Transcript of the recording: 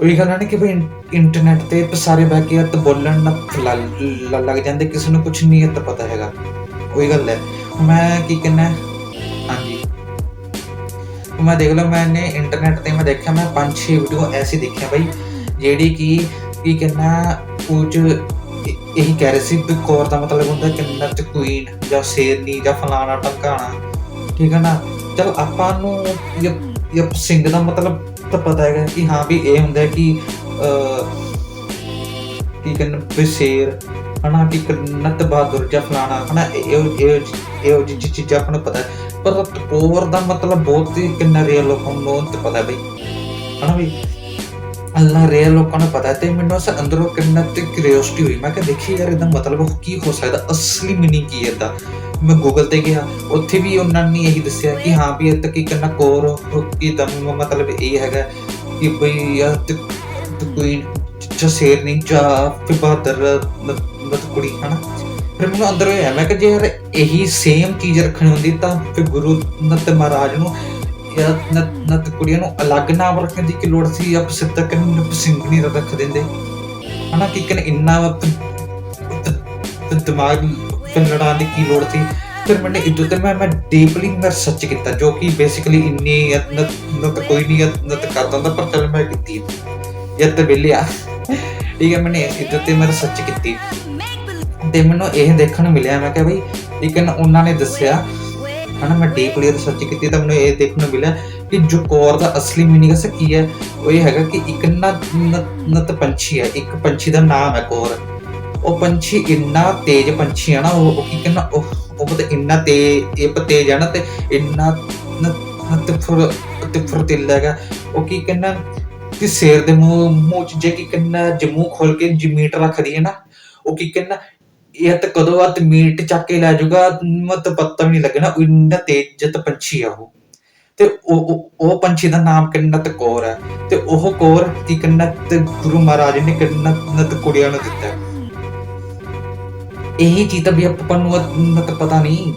ਉਹੀ ਗੱਲ ਹੈ ਨਾ ਕਿ ਵੀ ਇੰਟਰਨੈਟ ਤੇ ਸਾਰੇ ਬਹਿ ਕੇ ਤੇ ਬੋਲਣ ਨਾ ਲੱਗ ਜਾਂਦੇ, ਕਿਸੇ ਨੂੰ ਕੁਝ ਨਹੀਂ ਤਾਂ ਪਤਾ ਹੈਗਾ। ਉਹੀ ਗੱਲ ਹੈ। ਮੈਂ ਕੀ ਕਹਿੰਨਾ ਹਾਂਜੀ। ਮੈਂ ਦੇਖ ਲਓ ਮੈਨੇ ਇੰਟਰਨੈਟ ਤੇ ਮੈਂ ਦੇਖਿਆ, ਮੈਂ ਪੰਜ ਛੇ ਵੀਡੀਓ ਐਸੀ ਦੇਖਿਆ ਬਈ, ਜਿਹੜੀ ਕਿ ਕੀ ਕਹਿੰਨਾ ਕੁਝ ਇਹ- ਇਹੀ ਕਹਿ ਰਹੇ ਸੀ ਵੀ ਕੌਰ ਦਾ ਮਤਲਬ ਹੁੰਦਾ ਕਿੰਨਾ ਤੇ ਕੁਈਨ ਜਾਂ ਸ਼ੇਰਨੀ ਜਾਂ ਫਲਾਣਾ ਟੰਕਾਣਾ। ਠੀਕ ਹੈ ਨਾ? ਚਲ ਆਪਾਂ ਨੂੰ ਇਹ ਇਹ ਦਾ ਮਤਲਬ ਤਾਂ ਪਤਾ ਹੈਗਾ ਕਿ ਹਾਂ ਵੀ ਇਹ ਹੁੰਦਾ ਕਿ ਕੀ ਕਹਿੰਦੇ, ਵੀ ਹਨਾ ਕਿ ਨਤ ਬਹਾਦਰ ਜਾਂ ਫਲਾਣਾ, ਹਨਾ, ਇਹ ਇਹ ਇਹ ਚੀਜ਼ਾਂ ਆਪਾਂ ਨੂੰ ਪਤਾ ਪਰ ਕੌਰ ਦਾ ਮਤਲਬ ਬਹੁਤ ਹੀ ਕਿੰਨਾ ਰੀਅਲ ਲੋਕਾਂ ਨੂੰ ਤਾਂ ਪਤਾ ਬਈ। ਹਨਾ ਵੀ? ਅੱਲਾ ਰੀਅਲ ਲੋਕਾਂ ਨੂੰ ਪਤਾ ਤੇ ਮੈਨੂੰ ਉਸ ਅੰਦਰੋਂ ਕਿੰਨਾ ਤੇ ਕਿਉਰਿਓਸਿਟੀ ਹੋਈ। ਮੈਂ ਕਿਹਾ ਦੇਖੀ ਯਾਰ ਇਹਦਾ ਮਤਲਬ ਕੀ ਹੋ ਸਕਦਾ? ਅਸਲੀ ਮੀਨਿੰਗ ਕੀ ਹੈ ਇਹਦਾ? ਮੈਂ ਗੂਗਲ ਤੇ ਗਿਆ, ਉੱਥੇ ਵੀ ਉਹਨਾਂ ਨੇ ਇਹੀ ਦੱਸਿਆ ਕਿ ਹਾਂ ਵੀ ਇਹ ਤਾਂ ਕੀ ਕੋਰ ਕੀ ਦਾ ਮਤਲਬ ਇਹ ਹੈਗਾ ਕਿ ਬਈ ਯਾਰ ਕੋਈ ਚ ਸ਼ੇਰ ਨਹੀਂ, ਜਾਂ ਫਿਰ ਬਹਾਦਰ, ਮਤ ਕੁੜੀ, ਹਨਾ? ਫਿਰ ਮੈਨੂੰ ਅੰਦਰ ਹੋਇਆ, ਮੈਂ ਕਿ ਜੇ ਯਾਰ ਇਹੀ ਸੇਮ ਚੀਜ਼ ਰੱਖਣੀ ਹੁੰਦੀ ਤਾਂ ਫਿਰ ਗੁਰੂ ਨਤ ਮਹਾਰਾਜ ਨੂੰ ਜਾਂ ਨਤ ਨਤ ਕੁੜੀਆਂ ਨੂੰ ਅਲੱਗ ਨਾਮ ਰੱਖਣ ਦੀ ਕੀ ਲੋੜ ਸੀ? ਆਪ ਸਿੱਧਾ ਕਰਨ ਸਿੰਘ ਰੱਖ ਦਿੰਦੇ। ਹਨਾ, ਕਿ ਕਿ ਇੰਨਾ ਤ- ਦਿਮਾਗ ਫਿਰ ਲੜਾਉਣ ਦੀ ਕੀ ਲੋੜ ਸੀ? ਫਿਰ ਮੈंने ਇਦੋਂ ਤੇ ਮੈਂ ਮੈਂ ਡੀਪਲੀ ਮੈਂ ਸਰਚ ਕੀਤਾ, ਜੋ ਕਿ ਬੇਸਿਕਲੀ ਇੰਨੀ ਨਤ ਨਤ ਕੋਈ ਨਹੀਂ ਨਤ ਕਰਦਾ ਹੁੰਦਾ ਪਰ ਚਲ ਮੈਂ ਕੀਤੀ ਯਦ ਬਿਲਿਆ ਠੀਕ ਹੈ ਮੈंने ਇਦੋਂ ਤੇ ਮੈਂ ਸਰਚ ਕੀਤੀ। ਤੇ ਮੈਨੂੰ ਇਹ ਦੇਖਣ ਨੂੰ ਮਿਲਿਆ, ਮੈਂ ਕਿਹਾ ਬਈ ਲੇਕਿਨ ਉਹਨਾਂ ਨੇ ਦੱਸਿਆ, ਹਨਾ, ਮੈਂ ਡੀਪਲੀ ਰਿਸਰਚ ਕੀਤੀ ਤਾਂ ਮੈਨੂੰ ਇਹ ਦੇਖਣ ਨੂੰ ਮਿਲਿਆ ਕਿ ਜੋ ਕੋਰ ਦਾ ਅਸਲੀ ਮੀਨਿੰਗ ਅਸ ਕੀ ਹੈ, ਉਹ ਇਹ ਹੈਗਾ ਕਿ ਇੱਕ ਨਾ ਨਤ ਪੰਛੀ ਹੈ, ਇੱਕ ਪੰਛੀ ਦਾ ਨਾਮ ਹੈ ਕੋਰ ਉਹ ਪੰਛੀ ਇੰਨਾ ਤੇਜ਼ ਪੰਛੀ ਆ ਨਾ, ਉਹ ਕੀ ਕਹਿੰਦਾ, ਉਹ ਉਹ ਇੰਨਾ ਤੇ, ਇਹ ਤੇਜ਼ ਹੈ ਨਾ ਤੇ ਇੰਨਾ ਨਤ ਫੁਰ ਤੇ ਫੁਰਤੀਲਾ ਹੈਗਾ। ਉਹ ਕੀ ਕਹਿੰਦਾ ਕਿ ਸ਼ੇਰ ਦੇ ਮੂੰਹ ਮੂੰਹ ਚ ਜੇ ਕੀ ਕਹਿੰਦਾ, ਜੇ ਮੂੰਹ ਖੋਲ ਕੇ ਜੇ ਮੀਟ ਰੱਖਦੀ ਹੈ ਨਾ, ਉਹ ਕੀ ਕਹਿੰਦਾ, ਇਹ ਤਾਂ ਕਦੋਂ ਬਾਅਦ ਮੀਟ ਚੱਕ ਕੇ ਲੈ ਜਾਊਗਾ ਮਤ ਪਤਾ ਵੀ ਨਹੀਂ ਲੱਗਣਾ, ਉਹ ਇੰਨਾ ਤੇਜ਼ ਜਤ ਪੰਛੀ ਆ ਉਹ। ਤੇ ਉਹ, ਉਹ- ਪੰਛੀ ਦਾ ਨਾਮ ਕਿੰਨਤ ਕੌਰ ਹੈ ਤੇ ਉਹ ਕੌਰ ਕੀ ਕਿੰਨਤ ਗੁਰੂ ਮਹਾਰਾਜ ਨੇ ਕਿੰਨਤ ਕੁੜੀਆਂ ਨੂੰ ਦਿੱਤਾ। ਇਹੀ ਚੀਜ਼ ਤਾਂ ਵੀ ਆਪਾਂ ਨੂੰ ਮਤ ਪਤਾ ਨਹੀਂ।